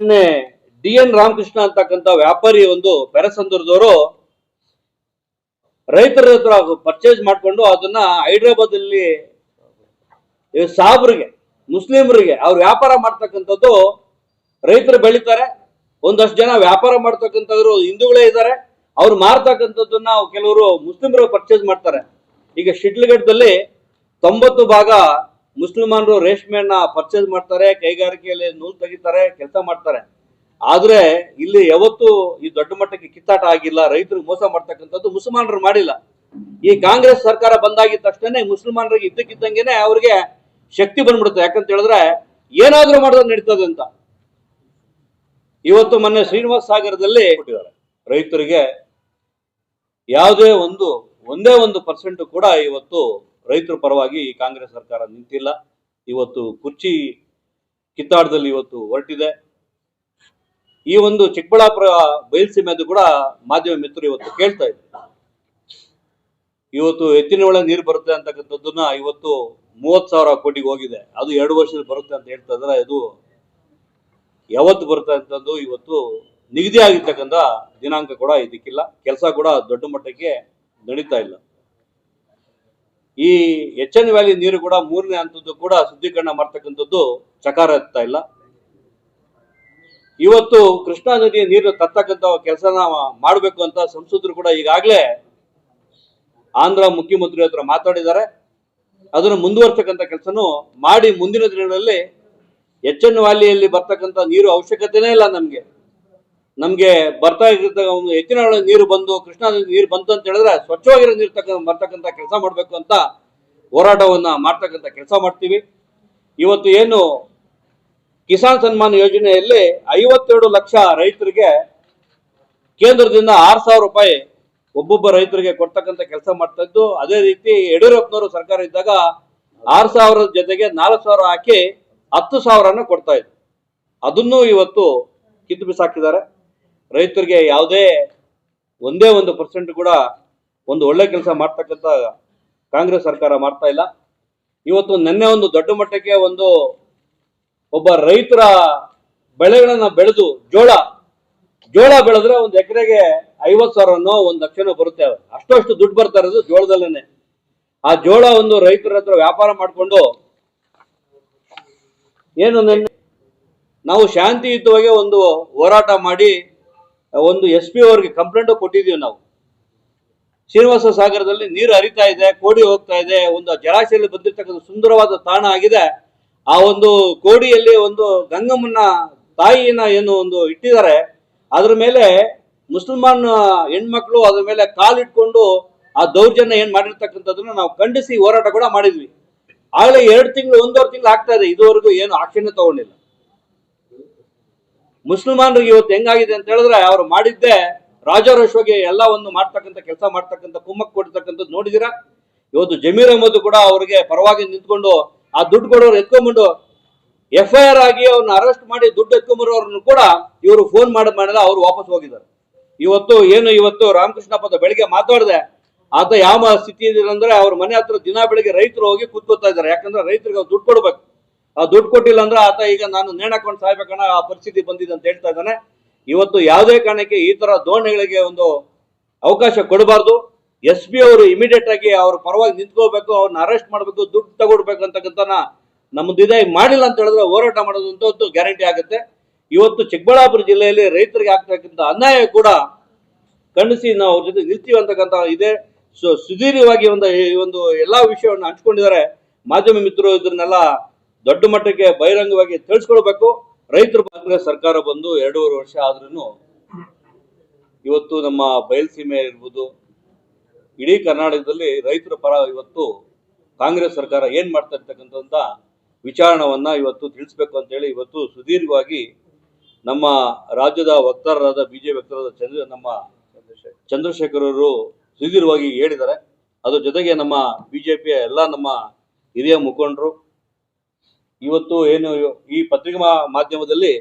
ನಿನ್ನೆ D N Ramakrishna ಅಂತಕ್ಕಂಥ ವ್ಯಾಪಾರಿ ಒಂದು ಬೆರಸಂದೂರದವರು ರೈತರ ಹತ್ರ ಪರ್ಚೇಸ್ ಮಾಡ್ಕೊಂಡು ಅದನ್ನ ಹೈದ್ರಾಬಾದ್ ಅಲ್ಲಿ ಸಾಬ್ರಿಗೆ, ಮುಸ್ಲಿಮರಿಗೆ ಅವ್ರು ವ್ಯಾಪಾರ ಮಾಡ್ತಕ್ಕಂಥದ್ದು ರೈತರು ಬೆಳಿತಾರೆ. ಒಂದಷ್ಟು ಜನ ವ್ಯಾಪಾರ ಮಾಡ್ತಕ್ಕಂಥವ್ರು ಹಿಂದೂಗಳೇ ಇದ್ದಾರೆ. ಅವ್ರು ಮಾರ್ತಕ್ಕಂಥದ್ದನ್ನ ಕೆಲವರು ಮುಸ್ಲಿಮರು ಪರ್ಚೇಸ್ ಮಾಡ್ತಾರೆ. ಈಗ ಶಿಡ್ಲಘಟ್ಟದಲ್ಲಿ ತೊಂಬತ್ತು ಭಾಗ ಮುಸ್ಲಿಮಾನರು ರೇಷ್ಮೆಯನ್ನ ಪರ್ಚೇಸ್ ಮಾಡ್ತಾರೆ, ಕೈಗಾರಿಕೆಯಲ್ಲಿ ನೂಲು ತೆಗಿತಾರೆ, ಕೆಲಸ ಮಾಡ್ತಾರೆ. ಆದ್ರೆ ಇಲ್ಲಿ ಯಾವತ್ತು ಈ ದೊಡ್ಡ ಮಟ್ಟಕ್ಕೆ ಕಿತ್ತಾಟ ಆಗಿಲ್ಲ ರೈತರಿಗೆ ಮೋಸ ಮಾಡ್ತಕ್ಕಂಥದ್ದು ಮುಸಲ್ಮಾನರು ಮಾಡಿಲ್ಲ. ಈ ಕಾಂಗ್ರೆಸ್ ಸರ್ಕಾರ ಬಂದಾಗಿದ್ದ ತಕ್ಷಣ ಮುಸಲ್ಮಾನರಿಗೆ ಇದ್ದಕ್ಕಿದ್ದಂಗೆನೆ ಅವ್ರಿಗೆ ಶಕ್ತಿ ಬಂದ್ಬಿಡುತ್ತೆ. ಯಾಕಂತ ಹೇಳಿದ್ರೆ ಏನಾದ್ರೂ ಮಾಡೋದು ನಡೀತದೆ ಅಂತ. ಇವತ್ತು ಮೊನ್ನೆ ಶ್ರೀನಿವಾಸ ಸಾಗರದಲ್ಲಿ ರೈತರಿಗೆ ಯಾವುದೇ ಒಂದು, ಒಂದೇ ಒಂದು ಪರ್ಸೆಂಟ್ ಕೂಡ ಇವತ್ತು ರೈತರ ಪರವಾಗಿ ಈ ಕಾಂಗ್ರೆಸ್ ಸರ್ಕಾರ ನಿಂತಿಲ್ಲ. ಇವತ್ತು ಕುರ್ಚಿ ಕಿತ್ತಾಡದಲ್ಲಿ ಇವತ್ತು ಹೊರಟಿದೆ. ಈ ಒಂದು ಚಿಕ್ಕಬಳ್ಳಾಪುರ ಬಯಲುಸೀಮೆದು ಕೂಡ ಮಾಧ್ಯಮ ಮಿತ್ರರು ಇವತ್ತು ಕೇಳ್ತಾ ಇದ್ದಾರೆ ಇವತ್ತು ಎತ್ತಿನ ಒಳಗೆ ನೀರು ಬರುತ್ತೆ ಅಂತಕ್ಕಂಥದ್ದನ್ನ ಇವತ್ತು ಮೂವತ್ ಸಾವಿರ ಕೋಟಿಗೆ ಹೋಗಿದೆ. ಅದು ಎರಡು ವರ್ಷದಲ್ಲಿ ಬರುತ್ತೆ ಅಂತ ಹೇಳ್ತಾ ಇದ್ರೆ ಅದು ಯಾವತ್ತು ಬರುತ್ತೆ ಅಂತದ್ದು ಇವತ್ತು ನಿಗದಿ ಆಗಿರ್ತಕ್ಕಂಥ ದಿನಾಂಕ ಕೂಡ ಇದಕ್ಕಿಲ್ಲ. ಕೆಲಸ ಕೂಡ ದೊಡ್ಡ ಮಟ್ಟಕ್ಕೆ ನಡೀತಾ ಇಲ್ಲ. ಈ ಎಚ್ ಎನ್ ವ್ಯಾಲಿ ನೀರು ಕೂಡ ಮೂರನೇ ಹಂತದ್ದು ಕೂಡ ಶುದ್ಧೀಕರಣ ಮಾಡ್ತಕ್ಕಂಥದ್ದು ಚಕಾರ ಎತ್ತಾ ಇಲ್ಲ. ಇವತ್ತು ಕೃಷ್ಣಾ ನದಿಯ ನೀರು ತರ್ತಕ್ಕಂಥ ಕೆಲಸನ ಮಾಡಬೇಕು ಅಂತ ಸಂಸದರು ಕೂಡ ಈಗಾಗಲೇ ಆಂಧ್ರ ಮುಖ್ಯಮಂತ್ರಿ ಹತ್ರ ಮಾತಾಡಿದ್ದಾರೆ. ಅದನ್ನು ಮುಂದುವರ್ತಕ್ಕಂಥ ಕೆಲಸನೂ ಮಾಡಿ ಮುಂದಿನ ದಿನಗಳಲ್ಲಿ ಎಚ್ ಎನ್ ವ್ಯಾಲಿಯಲ್ಲಿ ಬರ್ತಕ್ಕಂಥ ನೀರು ಅವಶ್ಯಕತೆನೇ ಇಲ್ಲ ನಮಗೆ. ನಮಗೆ ಬರ್ತಾ ಇರ್ತಕ್ಕ ಒಂದು ಹೆಚ್ಚಿನ ನೀರು ಬಂದು ಕೃಷ್ಣಾ ನೀರು ಬಂತು ಅಂತ ಹೇಳಿದ್ರೆ ಸ್ವಚ್ಛವಾಗಿರೋ ನೀರು ತಕ್ಕ ಬರ್ತಕ್ಕಂಥ ಕೆಲಸ ಮಾಡಬೇಕು ಅಂತ ಹೋರಾಟವನ್ನ ಮಾಡ್ತಕ್ಕಂಥ ಕೆಲಸ ಮಾಡ್ತೀವಿ. ಇವತ್ತು ಏನು ಕಿಸಾನ್ ಸನ್ಮಾನ್ ಯೋಜನೆಯಲ್ಲಿ ಐವತ್ತೆರಡು ಲಕ್ಷ ರೈತರಿಗೆ ಕೇಂದ್ರದಿಂದ ಆರು ಸಾವಿರ ರೂಪಾಯಿ ಒಬ್ಬೊಬ್ಬ ರೈತರಿಗೆ ಕೊಡ್ತಕ್ಕಂಥ ಕೆಲಸ ಮಾಡ್ತಾ ಇದ್ದು, ಅದೇ ರೀತಿ ಯಡಿಯೂರಪ್ಪನವರು ಸರ್ಕಾರ ಇದ್ದಾಗ ಆರು ಸಾವಿರದ ಜೊತೆಗೆ ನಾಲ್ಕು ಸಾವಿರ ಹಾಕಿ ಹತ್ತು ಸಾವಿರನ ಕೊಡ್ತಾ ಇದ್ರು. ಅದನ್ನು ಇವತ್ತು ಕಿತ್ತು ಬಿಸಾಕಿದ್ದಾರೆ. ರೈತರಿಗೆ ಯಾವುದೇ ಒಂದೇ ಒಂದು ಪರ್ಸೆಂಟ್ ಕೂಡ ಒಂದು ಒಳ್ಳೆ ಕೆಲಸ ಮಾಡ್ತಕ್ಕಂಥ ಕಾಂಗ್ರೆಸ್ ಸರ್ಕಾರ ಮಾಡ್ತಾ ಇಲ್ಲ. ಇವತ್ತು ನಿನ್ನೆ ಒಂದು ದೊಡ್ಡ ಮಟ್ಟಕ್ಕೆ ಒಂದು ಒಬ್ಬ ರೈತರ ಬೆಳೆಗಳನ್ನ ಬೆಳೆದು ಜೋಳ ಜೋಳ ಬೆಳೆದ್ರೆ ಒಂದು ಎಕರೆಗೆ ಐವತ್ತು ಸಾವಿರನೋ ಒಂದು ಲಕ್ಷನೋ ಬರುತ್ತೆ. ಅಷ್ಟು ದುಡ್ಡು ಬರ್ತಾ ಇರೋದು ಜೋಳದಲ್ಲೇನೆ. ಆ ಜೋಳ ಒಂದು ರೈತರ ಹತ್ರ ವ್ಯಾಪಾರ ಮಾಡಿಕೊಂಡು ಏನು ನಾವು ಶಾಂತಿಯುತವಾಗಿ ಒಂದು ಹೋರಾಟ ಮಾಡಿ ಒಂದು ಎಸ್ ಪಿ ಅವರಿಗೆ ಕಂಪ್ಲೇಂಟ್ ಕೊಟ್ಟಿದ್ದೀವಿ ನಾವು. ಶ್ರೀನಿವಾಸ ಸಾಗರದಲ್ಲಿ ನೀರು ಹರಿತಾ ಇದೆ, ಕೋಡಿ ಹೋಗ್ತಾ ಇದೆ, ಒಂದು ಜಲಾಶಯದಲ್ಲಿ ಬಂದಿರ್ತಕ್ಕಂಥ ಸುಂದರವಾದ ತಾಣ ಆಗಿದೆ. ಆ ಒಂದು ಕೋಡಿಯಲ್ಲಿ ಒಂದು ಗಂಗಮ್ಮನ ತಾಯಿನ ಏನು ಒಂದು ಇಟ್ಟಿದ್ದಾರೆ. ಅದ್ರ ಮೇಲೆ ಮುಸಲ್ಮಾನ್ ಹೆಣ್ಮಕ್ಳು ಅದ್ರ ಮೇಲೆ ಕಾಲಿಟ್ಕೊಂಡು ಆ ದೌರ್ಜನ್ಯ ಏನ್ ಮಾಡಿರ್ತಕ್ಕಂಥದ್ದನ್ನ ನಾವು ಖಂಡಿಸಿ ಹೋರಾಟ ಕೂಡ ಮಾಡಿದ್ವಿ. ಆಗಲೇ ಎರಡು ತಿಂಗಳು, ಒಂದೂವರೆ ತಿಂಗಳು ಆಗ್ತಾ ಇದೆ. ಇದುವರೆಗೂ ಏನು ಆಕ್ಷನ್ ತಗೊಂಡಿಲ್ಲ. ಮುಸಲ್ಮಾನರಿಗೆ ಇವತ್ತು ಹೆಂಗಾಗಿದೆ ಅಂತ ಹೇಳಿದ್ರೆ ಅವ್ರು ಮಾಡಿದ್ದೆ ರಾಜಾರೋಶ್ವಗೆ ಒಂದು ಮಾಡ್ತಕ್ಕಂಥ ಕೆಲಸ ಮಾಡ್ತಕ್ಕಂಥ ಕುಮ್ಮಕ್ ಕೊಡ್ತಕ್ಕಂಥದ್ದು ನೋಡಿದಿರಾ? ಇವತ್ತು ಜಮೀರ್ ಅಹಮದ್ ಕೂಡ ಅವ್ರಿಗೆ ಪರವಾಗಿ ನಿಂತ್ಕೊಂಡು ಆ ದುಡ್ಡು ಕೊಡೋರು ಎತ್ಕೊಂಡ್ಬಂಡು ಎಫ್ ಐ ಆರ್ ಆಗಿ ಅವ್ರನ್ನ ಅರೆಸ್ಟ್ ಮಾಡಿ ದುಡ್ಡು ಎತ್ಕೊಂಬರೋರ್ನು ಕೂಡ ಇವರು ಫೋನ್ ಮಾಡಿ ಮಾಡಿದ ಅವ್ರು ವಾಪಸ್ ಹೋಗಿದ್ದಾರೆ. ಇವತ್ತು ಏನು ಇವತ್ತು ರಾಮಕೃಷ್ಣ ಪದ ಬೆಳಿಗ್ಗೆ ಮಾತಾಡಿದೆ, ಆತ ಯಾವ ಸ್ಥಿತಿ ಇದೆ ಅಂದ್ರೆ ಅವ್ರ ಮನೆ ಹತ್ರ ದಿನ ಬೆಳಿಗ್ಗೆ ರೈತರು ಹೋಗಿ ಕೂತ್ಕೋತಾ ಇದ್ದಾರೆ. ಯಾಕಂದ್ರೆ ರೈತರಿಗೆ ಅವ್ರು ದುಡ್ಡು ಕೊಡ್ಬೇಕು. ಆ ದುಡ್ಡು ಕೊಟ್ಟಿಲ್ಲ ಅಂದ್ರೆ ಆತ ಈಗ ನಾನು ನೇಣಾಕೊಂಡು ಸಾಯ್ಬೇಕನ್ನ ಆ ಪರಿಸ್ಥಿತಿ ಬಂದಿದೆ ಅಂತ ಹೇಳ್ತಾ ಇದ್ದಾನೆ. ಇವತ್ತು ಯಾವುದೇ ಕಾರಣಕ್ಕೆ ಈ ತರ ಧೋರಣೆಗಳಿಗೆ ಒಂದು ಅವಕಾಶ ಕೊಡಬಾರ್ದು. ಎಸ್ ಬಿ ಅವರು ಇಮಿಡಿಯೇಟ್ ಆಗಿ ಅವ್ರ ಪರವಾಗಿ ನಿಂತ್ಕೋಬೇಕು ಅವ್ರನ್ನ ಅರೆಸ್ಟ್ ಮಾಡಬೇಕು, ದುಡ್ಡು ತಗೊಡ್ಬೇಕು ಅಂತಕ್ಕಂಥ ನಮ್ದು ಇದೆ ಮಾಡಿಲ್ಲ ಅಂತ ಹೇಳಿದ್ರೆ ಹೋರಾಟ ಮಾಡೋದು ಅಂತ ಗ್ಯಾರಂಟಿ ಆಗುತ್ತೆ. ಇವತ್ತು ಚಿಕ್ಕಬಳ್ಳಾಪುರ ಜಿಲ್ಲೆಯಲ್ಲಿ ರೈತರಿಗೆ ಆಗ್ತಕ್ಕಂಥ ಅನ್ಯಾಯ ಕೂಡ ಖಂಡಿಸಿ ನಾವು ಅವ್ರ ಜೊತೆ ನಿಲ್ತೀವಿ ಅಂತಕ್ಕಂಥ ಇದೆ. ಸೊ ಸುದೀರ್ಘವಾಗಿ ಒಂದು ಈ ಒಂದು ಎಲ್ಲಾ ವಿಷಯವನ್ನು ಹಂಚ್ಕೊಂಡಿದ್ದಾರೆ ಮಾಧ್ಯಮ ಮಿತ್ರರು ಇದನ್ನೆಲ್ಲ ದೊಡ್ಡ ಮಟ್ಟಕ್ಕೆ ಬಹಿರಂಗವಾಗಿ ತಿಳಿಸ್ಕೊಳ್ಬೇಕು ರೈತರು ಕಾಂಗ್ರೆಸ್ ಸರ್ಕಾರ ಬಂದು ಎರಡೂವರೆ ವರ್ಷ ಆದ್ರೂ ಇವತ್ತು ನಮ್ಮ ಬಯಲ್ಸೀಮೆ ಇರ್ಬೋದು, ಇಡೀ ಕರ್ನಾಟಕದಲ್ಲಿ ರೈತರ ಪರ ಇವತ್ತು ಕಾಂಗ್ರೆಸ್ ಸರ್ಕಾರ ಏನ್ ಮಾಡ್ತಾ ಇರ್ತಕ್ಕಂಥ ವಿಚಾರಣವನ್ನ ಇವತ್ತು ತಿಳಿಸ್ಬೇಕು ಅಂತ ಹೇಳಿ ಇವತ್ತು ಸುದೀರ್ಘವಾಗಿ ನಮ್ಮ ರಾಜ್ಯದ ವಕ್ತಾರರಾದ, ಬಿಜೆಪಿ ವಕ್ತಾರರಾದ ಚಂದ್ರ, ನಮ್ಮ ಚಂದ್ರಶೇಖರ್ ಅವರು ಸುದೀರ್ಘವಾಗಿ ಹೇಳಿದ್ದಾರೆ. ಅದ್ರ ಜೊತೆಗೆ ನಮ್ಮ ಬಿಜೆಪಿಯ ಎಲ್ಲ ನಮ್ಮ ಹಿರಿಯ ಮುಖಂಡರು ಇವತ್ತು ಏನು ಈ ಪತ್ರಿಕಾ ಮಾಧ್ಯಮದಲ್ಲಿ